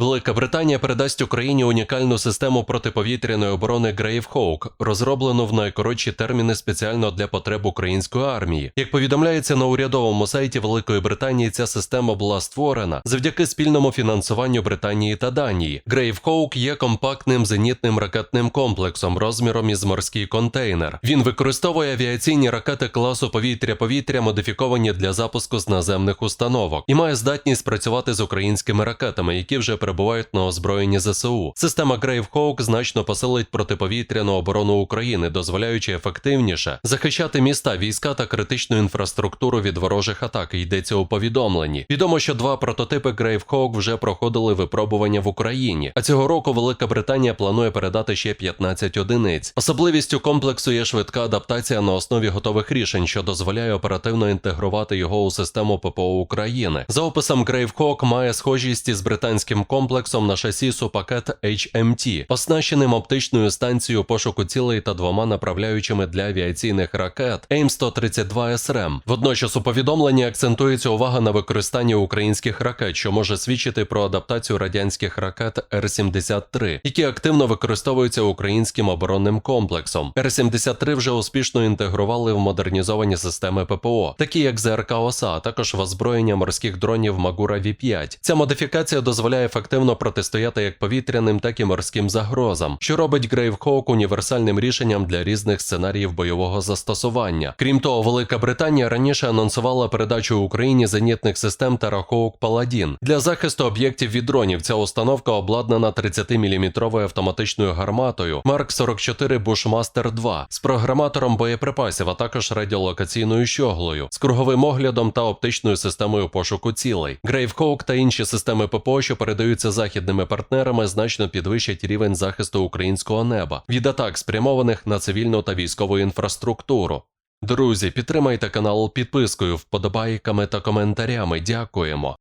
Велика Британія передасть Україні унікальну систему протиповітряної оборони Grave Hawk, розроблену в найкоротші терміни спеціально для потреб української армії. Як повідомляється на урядовому сайті Великої Британії, ця система була створена завдяки спільному фінансуванню Британії та Данії. Grave Hawk є компактним зенітним ракетним комплексом розміром із морський контейнер. Він використовує авіаційні ракети класу повітря-повітря, модифіковані для запуску з наземних установок, і має здатність працювати з українськими ракетами, які вже перебувають на озброєнні ЗСУ. Система Hawk значно посилить протиповітряну оборону України, дозволяючи ефективніше захищати міста, війська та критичну інфраструктуру від ворожих атак. Йдеться у повідомленні. Відомо, що два прототипи Hawk вже проходили випробування в Україні. А цього року Велика Британія планує передати ще 15 одиниць. Особливістю комплексу є швидка адаптація на основі готових рішень, що дозволяє оперативно інтегрувати його у систему ППО України. За описом Hawk має схожість із британським комплексом на шасі Супакет HMT, оснащеним оптичною станцією пошуку цілей та двома направляючими для авіаційних ракет AIM-132 СРМ. Водночас у повідомленні акцентується увага на використанні українських ракет, що може свідчити про адаптацію радянських ракет Р-73, які активно використовуються українським оборонним комплексом. Р-73 вже успішно інтегрували в модернізовані системи ППО, такі як ЗРК ОСА, а також в озброєння морських дронів Магура V5. Ця модифікація дозволяє ефективно протистояти як повітряним, так і морським загрозам, що робить Hawk універсальним рішенням для різних сценаріїв бойового застосування. Крім того, Велика Британія раніше анонсувала передачу Україні зенітних систем Terrahawk Paladin. Для захисту об'єктів від дронів ця установка обладнана 30-мм автоматичною гарматою Mark 44 Bushmaster 2 з програматором боєприпасів, а також радіолокаційною щоглою, з круговим оглядом та оптичною системою пошуку цілей. Hawk та інші системи ППО, що передаються західними партнерами, значно підвищать рівень захисту українського неба від атак, спрямованих на цивільну та військову інфраструктуру. Друзі, підтримайте канал підпискою, вподобайками та коментарями. Дякуємо.